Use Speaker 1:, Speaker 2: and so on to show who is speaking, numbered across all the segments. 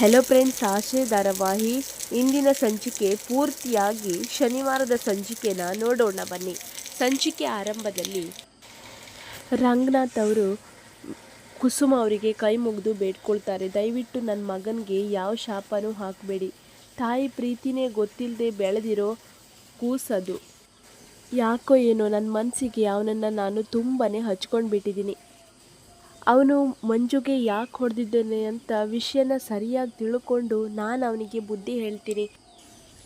Speaker 1: Hello friends ಆಶೆ ಧಾರಾವಾಹಿ ಇಂದಿನ ಸಂಚಿಕೆ ಪೂರ್ತಿಯಾಗಿ ಶನಿವಾರದ ಸಂಚಿಕೆನ ನೋಡೋಣ ಬನ್ನಿ. ಸಂಚಿಕೆ ಆರಂಭದಲ್ಲಿ ರಂಗನಾಥ್ ಅವರು ಕುಸುಮ ಅವರಿಗೆ ಕೈ ಮುಗಿದು ಬೇಡ್ಕೊಳ್ತಾರೆ. ದಯವಿಟ್ಟು ನನ್ನ ಮಗನಿಗೆ ಯಾವ ಶಾಪನೂ ಹಾಕಬೇಡಿ. ತಾಯಿ ಪ್ರೀತಿನೇ ಗೊತ್ತಿಲ್ಲದೆ ಬೆಳೆದಿರೋ ಕೂಸದು. ಯಾಕೋ ಏನೋ ನನ್ನ ಮನಸ್ಸಿಗೆ ಅವನನ್ನು ನಾನು ತುಂಬಾ ಹಚ್ಕೊಂಡು ಬಿಟ್ಟಿದ್ದೀನಿ ಅವನು ಮಂಜುಗೆ ಯಾಕೆ ಹೊಡೆದಿದ್ದಾನೆ ಅಂತ ವಿಷಯನ ಸರಿಯಾಗಿ ತಿಳ್ಕೊಂಡು ನಾನು ಅವನಿಗೆ ಬುದ್ಧಿ ಹೇಳ್ತೀನಿ.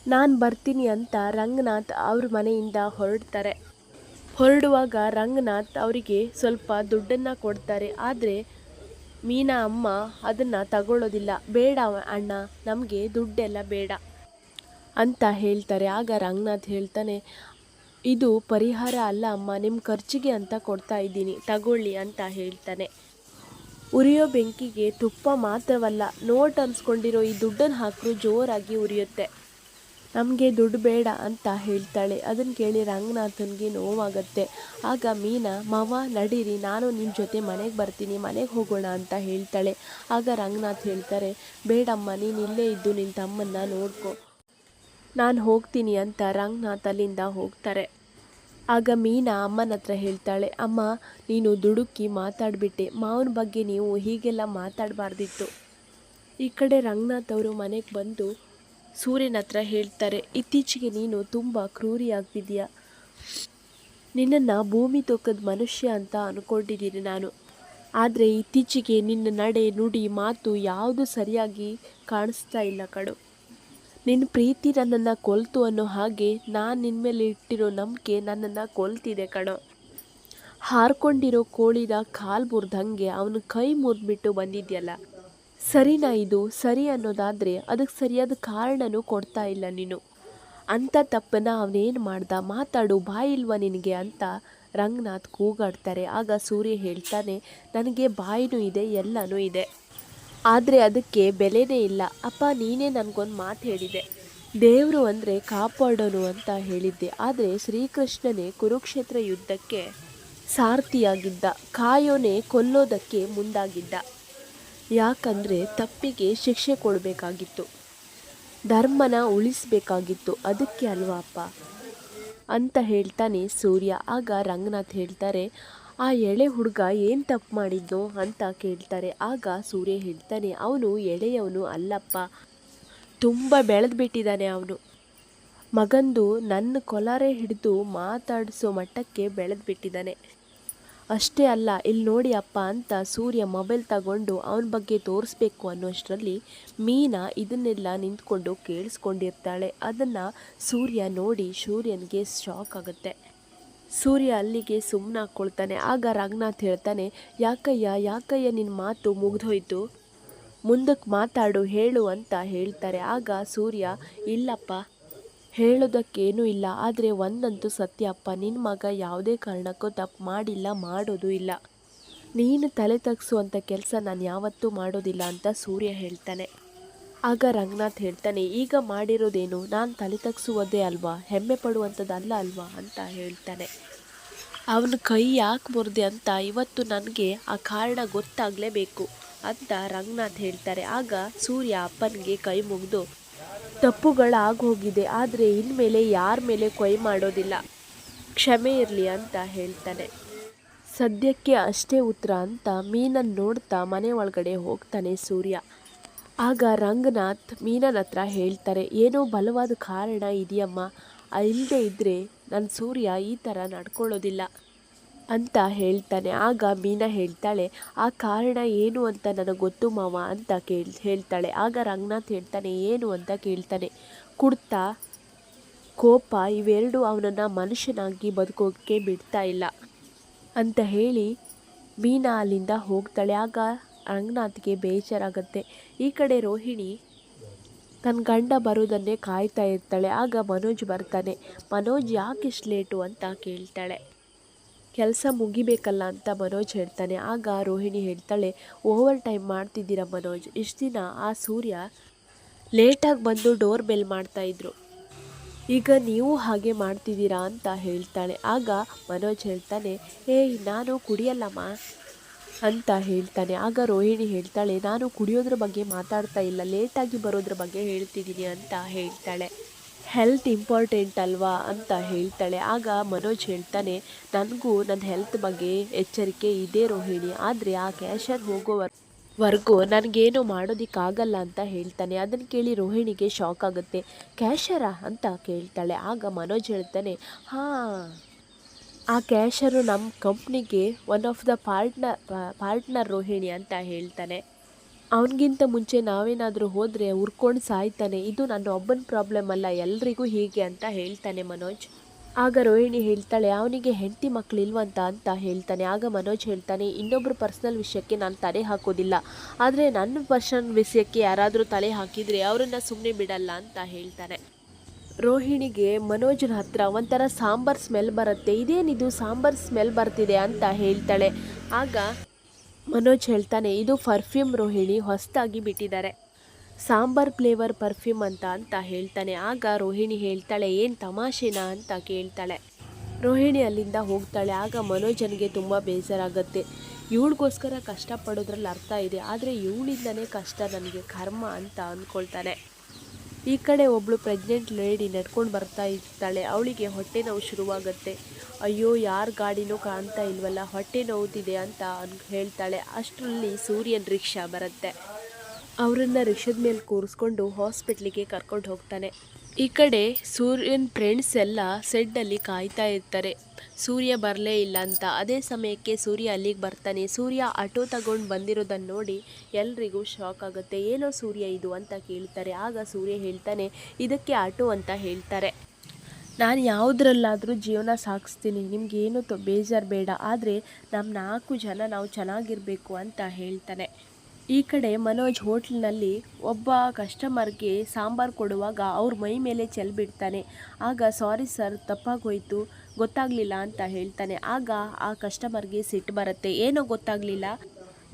Speaker 1: ನಾನು ಬರ್ತೀನಿ ಅಂತ ರಂಗನಾಥ್ ಅವ್ರ ಮನೆಯಿಂದ ಹೊರಡ್ತಾರೆ. ಹೊರಡುವಾಗ ರಂಗನಾಥ್ ಅವರಿಗೆ ಸ್ವಲ್ಪ ದುಡ್ಡನ್ನು ಕೊಡ್ತಾರೆ. ಆದರೆ ಮೀನಾ ಅಮ್ಮ ಅದನ್ನು ತಗೊಳ್ಳೋದಿಲ್ಲ ಬೇಡ ಅಣ್ಣ, ನಮಗೆ ದುಡ್ಡೆಲ್ಲ ಬೇಡ ಅಂತ ಹೇಳ್ತಾರೆ. ಆಗ ರಂಗನಾಥ್ ಹೇಳ್ತಾನೆ, ಇದು ಪರಿಹಾರ ಅಲ್ಲ ಅಮ್ಮ ನಿಮ್ಮ ಖರ್ಚಿಗೆ ಅಂತ ಕೊಡ್ತಾ ಇದ್ದೀನಿ, ತಗೊಳ್ಳಿ ಅಂತ ಹೇಳ್ತಾನೆ. ಉರಿಯೋ ಬೆಂಕಿಗೆ ತುಪ್ಪ ಮಾತ್ರವಲ್ಲ, ನೋಟ್ ಅನ್ಸ್ಕೊಂಡಿರೋ ಈ ದುಡ್ಡನ್ನು ಹಾಕಿದ್ರು ಜೋರಾಗಿ ಉರಿಯುತ್ತೆ. ನಮಗೆ ದುಡ್ಡು ಬೇಡ ಅಂತ ಹೇಳ್ತಾಳೆ. ಅದನ್ನು ಕೇಳಿ ರಂಗನಾಥನ್ಗೆ ನೋವಾಗತ್ತೆ. ಆಗ ಮೀನಾ, ಮಾವ, ನಡೀರಿ, ನಾನು ನಿಮ್ಮ ಜೊತೆ ಮನೆಗೆ ಬರ್ತೀನಿ, ಮನೆಗೆ ಹೋಗೋಣ ಅಂತ ಹೇಳ್ತಾಳೆ. ಆಗ ರಂಗನಾಥ್ ಹೇಳ್ತಾರೆ, ಬೇಡಮ್ಮ, ನೀನು ಇಲ್ಲೇ ಇದ್ದು ನಿನ್ನ ತಮ್ಮನ್ನ ನೋಡ್ಕೊ. ನಾನು ಹೋಗ್ತೀನಿ ಅಂತ ರಂಗನಾಥ್ ಅಲ್ಲಿಂದ ಹೋಗ್ತಾರೆ. ಆಗ ಮೀನಾ ಅಮ್ಮನ ಹತ್ರ ಹೇಳ್ತಾಳೆ, ಅಮ್ಮ, ನೀನು ದುಡುಕಿ ಮಾತಾಡಿಬಿಟ್ಟೆ. ಮಾವನ ಬಗ್ಗೆ ನೀವು ಹೀಗೆಲ್ಲ ಮಾತಾಡಬಾರ್ದಿತ್ತು. ಈ ಕಡೆ ರಂಗನಾಥ್ ಅವರು ಮನೆಗೆ ಬಂದು ಸೂರ್ಯನ ಹತ್ರ ಹೇಳ್ತಾರೆ, ಇತ್ತೀಚೆಗೆ ನೀನು ತುಂಬ ಕ್ರೂರಿ ಆಗ್ತಿದ್ಯಾ ನಿನ್ನನ್ನು ಭೂಮಿ ತೊಕ್ಕದ ಮನುಷ್ಯ ಅಂತ ಅಂದ್ಕೊಂಡಿದ್ದೀನಿ ನಾನು. ಆದರೆ ಇತ್ತೀಚೆಗೆ ನಿನ್ನ ನಡೆ ನುಡಿ ಮಾತು ಯಾವುದು ಸರಿಯಾಗಿ ಕಾಣಿಸ್ತಾ ಇಲ್ಲ ಕಡು ನಿನ್ನ ಪ್ರೀತಿ ನನ್ನನ್ನು ಕೊಲ್ತು ಅನ್ನೋ ಹಾಗೆ ನಾನು ನಿನ್ನ ಮೇಲೆ ಇಟ್ಟಿರೋ ನಂಬಿಕೆ ನನ್ನನ್ನು ಕೊಲ್ತಿದೆ ಕಣೋ. ಹಾರ್ಕೊಂಡಿರೋ ಕೋಳಿದ ಕಾಲು ಮುರಿದಂಗೆ ಅವನ ಕೈ ಮುರಿದ್ಬಿಟ್ಟು ಬಂದಿದ್ಯಲ್ಲ. ಸರಿನಾ ಇದು? ಸರಿ ಅನ್ನೋದಾದರೆ ಅದಕ್ಕೆ ಸರಿಯಾದ ಕಾರಣನೂ ಕೊಡ್ತಾ ಇಲ್ಲ ನೀನು. ಅಂಥ ತಪ್ಪನ್ನ ಅವನೇನು ಮಾಡ್ದ? ಮಾತಾಡು ಬಾಯಿಲ್ವಾ ನಿನಗೆ ಅಂತ ರಂಗನಾಥ್ ಕೂಗಾಡ್ತಾರೆ. ಆಗ ಸೂರ್ಯ ಹೇಳ್ತಾನೆ, ನನಗೆ ಬಾಯಿನೂ ಇದೆ, ಎಲ್ಲನೂ ಇದೆ. ಆದರೆ ಅದಕ್ಕೆ ಬೆಲೆನೇ ಇಲ್ಲ. ಅಪ್ಪ, ನೀನೇ ನನಗೊಂದು ಮಾತು ಹೇಳಿದೆ. ದೇವರು ಅಂದರೆ ಕಾಪಾಡೋನು ಅಂತ ಹೇಳಿದ್ದೆ. ಆದರೆ ಶ್ರೀಕೃಷ್ಣನೇ ಕುರುಕ್ಷೇತ್ರ ಯುದ್ಧಕ್ಕೆ ಸಾರಥಿಯಾಗಿದ್ದ. ಕಾಯೋನೇ ಕೊಲ್ಲೋದಕ್ಕೆ ಮುಂದಾಗಿದ್ದ. ಯಾಕಂದರೆ ತಪ್ಪಿಗೆ ಶಿಕ್ಷೆ ಕೊಡಬೇಕಾಗಿತ್ತು. ಧರ್ಮನ ಉಳಿಸಬೇಕಾಗಿತ್ತು. ಅದಕ್ಕೆ ಅಲ್ವಾ ಅಪ್ಪ? ಅಂತ ಹೇಳ್ತಾನೆ ಸೂರ್ಯ. ಆಗ ರಂಗನಾಥ್ ಹೇಳ್ತಾರೆ ಆ ಎಳೆ ಹುಡುಗ ಏನು ತಪ್ಪು ಮಾಡಿದ್ದು ಅಂತ ಕೇಳ್ತಾರೆ. ಆಗ ಸೂರ್ಯ ಹೇಳ್ತಾನೆ, ಅವನು ಎಳೆಯವನು ಅಲ್ಲಪ್ಪ. ತುಂಬ ಬೆಳೆದು ಬಿಟ್ಟಿದ್ದಾನೆ ಅವನು. ಮಗಂದು ನನ್ನ ಕೊಲಾರೆ ಹಿಡಿದು ಮಾತಾಡಿಸೋ ಮಟ್ಟಕ್ಕೆ ಬೆಳೆದು ಬಿಟ್ಟಿದ್ದಾನೆ ಅಷ್ಟೇ ಅಲ್ಲ, ಇಲ್ಲಿ ನೋಡಿ ಅಪ್ಪ ಅಂತ ಸೂರ್ಯ ಮೊಬೈಲ್ ತಗೊಂಡು ಅವನ ಬಗ್ಗೆ ತೋರಿಸ್ಬೇಕು ಅನ್ನೋಷ್ಟರಲ್ಲಿ ಮೀನಾ ಇದನ್ನೆಲ್ಲ ನಿಂತ್ಕೊಂಡು ಕೇಳಿಸ್ಕೊಂಡಿರ್ತಾಳೆ. ಅದನ್ನು ಸೂರ್ಯ ನೋಡಿ ಸೂರ್ಯನಿಗೆ ಶಾಕ್ ಆಗುತ್ತೆ. ಸೂರ್ಯ ಅಲ್ಲಿಗೆ ಸುಮ್ಮನೆ ಹಾಕ್ಕೊಳ್ತಾನೆ ಆಗ ರಂಗನಾಥ್ ಹೇಳ್ತಾನೆ, ಯಾಕಯ್ಯ ಯಾಕಯ್ಯ ನಿನ್ನ ಮಾತು ಮುಗಿದೋಯ್ತು ಮುಂದಕ್ಕೆ ಮಾತಾಡು, ಹೇಳು ಅಂತ ಹೇಳ್ತಾರೆ. ಆಗ ಸೂರ್ಯ, ಇಲ್ಲಪ್ಪ, ಹೇಳೋದಕ್ಕೇನೂ ಇಲ್ಲ. ಆದರೆ ಒಂದಂತೂ ಸತ್ಯ ಅಪ್ಪ ನಿನ್ನ ಮಗ ಯಾವುದೇ ಕಾರಣಕ್ಕೂ ತಪ್ಪು ಮಾಡಿಲ್ಲ, ಮಾಡೋದು ಇಲ್ಲ. ನೀನು ತಲೆ ತಗ್ಸುವಂಥ ಕೆಲಸ ನಾನು ಯಾವತ್ತೂ ಮಾಡೋದಿಲ್ಲ ಅಂತ ಸೂರ್ಯ ಹೇಳ್ತಾನೆ. ಆಗ ರಂಗನಾಥ್ ಹೇಳ್ತಾನೆ, ಈಗ ಮಾಡಿರೋದೇನು? ನಾನು ತಲೆ ತಗ್ಸುವುದೇ ಅಲ್ವಾ? ಹೆಮ್ಮೆ ಪಡುವಂಥದ್ದಲ್ಲ ಅಲ್ವಾ? ಅಂತ ಹೇಳ್ತಾನೆ. ಅವನ ಕೈ ಯಾಕೆ ಮುರಿದೆ ಅಂತ ಇವತ್ತು ನನಗೆ ಆ ಕಾರಣ ಗೊತ್ತಾಗಲೇಬೇಕು ಅಂತ ರಂಗನಾಥ್ ಹೇಳ್ತಾರೆ. ಆಗ ಸೂರ್ಯ ಅಪ್ಪನಿಗೆ ಕೈ ಮುಗಿದು ತಪ್ಪುಗಳಾಗೋಗಿದೆ ಆದರೆ ಇನ್ಮೇಲೆ ಯಾರ ಮೇಲೆ ಕೊಯ್ ಮಾಡೋದಿಲ್ಲ. ಕ್ಷಮೆ ಇರಲಿ ಅಂತ ಹೇಳ್ತಾನೆ. ಸದ್ಯಕ್ಕೆ ಅಷ್ಟೇ ಉತ್ತರ ಅಂತ ಮೀನನ್ನು ನೋಡ್ತಾ ಮನೆ ಒಳಗಡೆ ಹೋಗ್ತಾನೆ ಸೂರ್ಯ. ಆಗ ರಂಗನಾಥ್ ಮೀನನ ಹತ್ರ ಹೇಳ್ತಾರೆ, ಏನೋ ಬಲವಾದ ಕಾರಣ ಇದೆಯಮ್ಮ. ಇಲ್ಲದೆ ಇದ್ದರೆ ನನ್ನ ಸೂರ್ಯ ಈ ಥರ ನಡ್ಕೊಳ್ಳೋದಿಲ್ಲ ಅಂತ ಹೇಳ್ತಾನೆ. ಆಗ ಮೀನಾ ಹೇಳ್ತಾಳೆ, ಆ ಕಾರಣ ಏನು ಅಂತ ನನಗೆ ಗೊತ್ತು ಮಾವ ಅಂತ ಕೇಳ್, ಹೇಳ್ತಾಳೆ. ಆಗ ರಂಗನಾಥ್ ಹೇಳ್ತಾನೆ, ಏನು ಅಂತ ಕೇಳ್ತಾನೆ. ಕುಡ್ತಾ, ಕೋಪ ಇವೆರಡು ಅವನನ್ನು ಮನುಷ್ಯನಾಗಿ ಬದುಕೋಕ್ಕೆ ಬಿಡ್ತಾ ಇಲ್ಲ ಅಂತ ಹೇಳಿ ಮೀನಾ ಅಲ್ಲಿಂದ ಹೋಗ್ತಾಳೆ. ಆಗ ರಂಗನಾಥ್ಗೆ ಬೇಜಾರಾಗುತ್ತೆ. ಈ ಕಡೆ ರೋಹಿಣಿ ತನ್ನ ಗಂಡ ಬರೋದನ್ನೇ ಕಾಯ್ತಾ ಇರ್ತಾಳೆ. ಆಗ ಮನೋಜ್ ಬರ್ತಾನೆ. ಮನೋಜ್ ಯಾಕೆ ಇಷ್ಟು ಲೇಟು ಅಂತ ಕೇಳ್ತಾಳೆ. ಕೆಲಸ ಮುಗಿಬೇಕಲ್ಲ ಅಂತ ಮನೋಜ್ ಹೇಳ್ತಾನೆ. ಆಗ ರೋಹಿಣಿ ಹೇಳ್ತಾಳೆ, ಓವರ್ ಟೈಮ್ ಮಾಡ್ತಿದ್ದೀರಾ ಮನೋಜ್? ಇಷ್ಟು ದಿನ ಆ ಸೂರ್ಯ ಲೇಟಾಗಿ ಬಂದು ಡೋರ್ ಬೆಲ್ ಮಾಡ್ತಾಯಿದ್ರು ಈಗ ನೀವು ಹಾಗೆ ಮಾಡ್ತಿದ್ದೀರಾ? ಅಂತ ಹೇಳ್ತಾಳೆ. ಆಗ ಮನೋಜ್ ಹೇಳ್ತಾನೆ, ಏಯ್, ನಾನು ಕುಡಿಯಲ್ಲಮ್ಮ. ಅಂತ ಹೇಳ್ತಾನೆ. ಆಗ ರೋಹಿಣಿ ಹೇಳ್ತಾಳೆ, ನಾನು ಕುಡಿಯೋದ್ರ ಬಗ್ಗೆ ಮಾತಾಡ್ತಾ ಇಲ್ಲ, ಲೇಟಾಗಿ ಬರೋದ್ರ ಬಗ್ಗೆ ಹೇಳ್ತಿದ್ದೀನಿ ಅಂತ ಹೇಳ್ತಾಳೆ. ಹೆಲ್ತ್ ಇಂಪಾರ್ಟೆಂಟ್ ಅಲ್ವಾ? ಅಂತ ಹೇಳ್ತಾಳೆ. ಆಗ ಮನೋಜ್ ಹೇಳ್ತಾನೆ, ನನಗೂ ನನ್ನ ಹೆಲ್ತ್ ಬಗ್ಗೆ ಎಚ್ಚರಿಕೆ ಇದೆ ರೋಹಿಣಿ, ಆದರೆ ಆ ಕ್ಯಾಶರ್ ಹೋಗೋವರ್, ವರ್ಗು ನನಗೇನು ಮಾಡೋದಕ್ಕಾಗಲ್ಲ ಅಂತ ಹೇಳ್ತಾನೆ. ಅದನ್ನು ಕೇಳಿ ರೋಹಿಣಿಗೆ ಶಾಕ್ ಆಗುತ್ತೆ. ಕ್ಯಾಶರಾ ಅಂತ ಕೇಳ್ತಾಳೆ. ಆಗ ಮನೋಜ್ ಹೇಳ್ತಾನೆ, ಹಾಂ ಆ ಕ್ಯಾಶರು ನಮ್ಮ ಕಂಪ್ನಿಗೆ one of the partner partner Rohini ಅಂತ ಹೇಳ್ತಾನೆ. ಅವನಿಗಿಂತ ಮುಂಚೆ ನಾವೇನಾದರೂ ಹೋದರೆ ಉರ್ಕೊಂಡು ಸಾಯ್ತಾನೆ. ಇದು ನನ್ನ ಒಬ್ಬನ ಪ್ರಾಬ್ಲಮ್ ಅಲ್ಲ, ಎಲ್ರಿಗೂ ಹೀಗೆ ಅಂತ ಹೇಳ್ತಾನೆ ಮನೋಜ್. ಆಗ ರೋಹಿಣಿ ಹೇಳ್ತಾಳೆ, ಅವನಿಗೆ ಹೆಂಡತಿ ಮಕ್ಕಳಿಲ್ವಂತ ಅಂತ ಹೇಳ್ತಾನೆ. ಆಗ ಮನೋಜ್ ಹೇಳ್ತಾನೆ ಇನ್ನೊಬ್ಬರು ಪರ್ಸ್ನಲ್ ವಿಷಯಕ್ಕೆ ನಾನು ತಲೆ ಹಾಕೋದಿಲ್ಲ. ಆದರೆ ನನ್ನ ಪರ್ಸನಲ್ ವಿಷಯಕ್ಕೆ ಯಾರಾದರೂ ತಲೆ ಹಾಕಿದರೆ ಅವರನ್ನು ಸುಮ್ಮನೆ ಬಿಡಲ್ಲ ಅಂತ ಹೇಳ್ತಾನೆ. ರೋಹಿಣಿಗೆ ಮನೋಜನ ಹತ್ರ ಒಂಥರ ಸಾಂಬಾರ್ ಸ್ಮೆಲ್ ಬರುತ್ತೆ. ಇದೇನಿದು ಸಾಂಬಾರ್ ಸ್ಮೆಲ್ ಬರ್ತಿದೆ ಅಂತ ಹೇಳ್ತಾಳೆ. ಆಗ ಮನೋಜ್ ಹೇಳ್ತಾನೆ, ಇದು ಪರ್ಫ್ಯೂಮ್ ರೋಹಿಣಿ, ಹೊಸದಾಗಿ ಬಿಟ್ಟಿದ್ದಾರೆ. ಸಾಂಬಾರ್ ಫ್ಲೇವರ್ ಪರ್ಫ್ಯೂಮ್ ಅಂತ ಅಂತ ಹೇಳ್ತಾನೆ. ಆಗ ರೋಹಿಣಿ ಹೇಳ್ತಾಳೆ, ಏನು ತಮಾಷೆನಾ? ಅಂತ ಕೇಳ್ತಾಳೆ. ರೋಹಿಣಿ ಅಲ್ಲಿಂದ ಹೋಗ್ತಾಳೆ. ಆಗ ಮನೋಜನಿಗೆ ತುಂಬ ಬೇಜಾರಾಗುತ್ತೆ. ಇವಳಿಗೋಸ್ಕರ ಕಷ್ಟಪಡೋದ್ರಲ್ಲಿ ಅರ್ಥ ಇದೆ. ಆದರೆ ಇವಳಿಂದನೇ ಕಷ್ಟ, ನನಗೆ ಕರ್ಮ ಅಂತ ಅಂದ್ಕೊಳ್ತಾನೆ ಈ ಕಡೆ ಒಬ್ಬಳು ಪ್ರೆಗ್ನೆಂಟ್ ಲೇಡಿ ನಡ್ಕೊಂಡು ಬರ್ತಾ ಇರ್ತಾಳೆ ಅವಳಿಗೆ ಹೊಟ್ಟೆ ನೋವು ಶುರುವಾಗುತ್ತೆ. ಅಯ್ಯೋ, ಯಾರ ಗಾಡಿನೂ ಕಾಣ್ತಾ ಇಲ್ವಲ್ಲ, ಹೊಟ್ಟೆ ನೋವುತ್ತಿದೆ ಅಂತ ಹೇಳ್ತಾಳೆ. ಅಷ್ಟರಲ್ಲಿ ಸೂರ್ಯನ ರಿಕ್ಷಾ ಬರುತ್ತೆ. ಅವರನ್ನು ರಿಕ್ಷದ ಮೇಲೆ ಕೂರಿಸ್ಕೊಂಡು ಹಾಸ್ಪಿಟ್ಲಿಗೆ ಕರ್ಕೊಂಡು ಹೋಗ್ತಾನೆ. ಈ ಕಡೆ ಸೂರ್ಯನ ಫ್ರೆಂಡ್ಸ್ ಎಲ್ಲ ಸೆಡ್ಡಲ್ಲಿ ಕಾಯ್ತಾ ಇರ್ತಾರೆ. ಸೂರ್ಯ ಬರಲೇ ಇಲ್ಲ ಅಂತ. ಅದೇ ಸಮಯಕ್ಕೆ ಸೂರ್ಯ ಅಲ್ಲಿಗೆ ಬರ್ತಾನೆ. ಸೂರ್ಯ ಆಟೋ ತಗೊಂಡು ಬಂದಿರೋದನ್ನು ನೋಡಿ ಎಲ್ರಿಗೂ ಶಾಕ್ ಆಗುತ್ತೆ. ಏನೋ ಸೂರ್ಯ ಇದು ಅಂತ ಕೇಳ್ತಾರೆ. ಆಗ ಸೂರ್ಯ ಹೇಳ್ತಾನೆ, ಇದಕ್ಕೆ ಆಟೋ ಅಂತ ಹೇಳ್ತಾರೆ. ನಾನು ಯಾವುದ್ರಲ್ಲಾದರೂ ಜೀವನ ಸಾಗಿಸ್ತೀನಿ. ನಿಮಗೇನು ತೊ, ಬೇಜಾರು ಬೇಡ. ಆದರೆ ನಮ್ಮ ನಾಲ್ಕು ಜನ ನಾವು ಚೆನ್ನಾಗಿರಬೇಕು ಅಂತ ಹೇಳ್ತಾನೆ. ಈ ಕಡೆ ಮನೋಜ್ ಹೋಟ್ಲ್ನಲ್ಲಿ ಒಬ್ಬ ಕಸ್ಟಮರ್ಗೆ ಸಾಂಬಾರು ಕೊಡುವಾಗ ಅವ್ರ ಮೈ ಮೇಲೆ ಚೆಲ್ಬಿಡ್ತಾನೆ ಆಗ, ಸಾರಿ ಸರ್, ತಪ್ಪಾಗೋಯ್ತು, ಗೊತ್ತಾಗಲಿಲ್ಲ ಅಂತ ಹೇಳ್ತಾನೆ. ಆಗ ಆ ಕಸ್ಟಮರ್ಗೆ ಸಿಟ್ಟು ಬರುತ್ತೆ. ಏನೋ ಗೊತ್ತಾಗಲಿಲ್ಲ.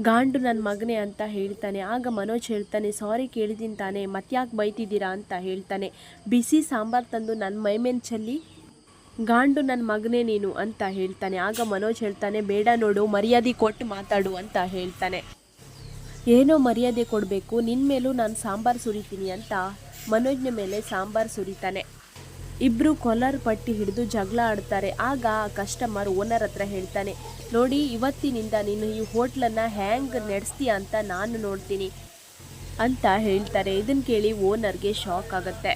Speaker 1: ಗಾಂಡು ನನ್ನ ಮಗನೇ ಅಂತ ಹೇಳ್ತಾನೆ. ಆಗ ಮನೋಜ್ ಹೇಳ್ತಾನೆ, ಸಾರಿ ಕೇಳಿದ್ದೀನಿ ತಾನೆ ಮತ್ತ್ಯಾಕೆ ಬೈತಿದ್ದೀರಾ ಅಂತ ಹೇಳ್ತಾನೆ. ಬಿಸಿ ಸಾಂಬಾರು ತಂದು ನನ್ನ ಮೈ ಮೇಲೆ ಚೆಲ್ಲಿ, ಗಾಂಡು ನನ್ನ ಮಗನೇ ನೀನು, ಅಂತ ಹೇಳ್ತಾನೆ. ಆಗ ಮನೋಜ್ ಹೇಳ್ತಾನೆ, ಬೇಡ ನೋಡು, ಮರ್ಯಾದೆ ಕೊಟ್ಟು ಮಾತಾಡು, ಅಂತ ಹೇಳ್ತಾನೆ. ಏನೋ ಮರ್ಯಾದೆ ಕೊಡಬೇಕು ನಿನ್ನ ಮೇಲೂ ನಾನು ಸಾಂಬಾರು ಸುರಿತೀನಿ ಅಂತ ಮನೋಜ್ನ ಮೇಲೆ ಸಾಂಬಾರು ಸುರಿತಾನೆ. ಇಬ್ಬರು ಕೊಲರ್ ಪಟ್ಟಿ ಹಿಡಿದು ಜಗಳ ಆಡ್ತಾರೆ. ಆಗ ಆ ಕಸ್ಟಮರ್ ಓನರ್ ಹತ್ರ ಹೇಳ್ತಾನೆ, ನೋಡಿ, ಇವತ್ತಿನಿಂದ ನೀನು ಈ ಹೋಟ್ಲನ್ನು ಹ್ಯಾಂಗ್ ನಡೆಸ್ತೀಯ ಅಂತ ನಾನು ನೋಡ್ತೀನಿ. ಅಂತ ಹೇಳ್ತಾರೆ. ಇದನ್ನು ಕೇಳಿ ಓನರ್ಗೆ ಶಾಕ್ ಆಗುತ್ತೆ.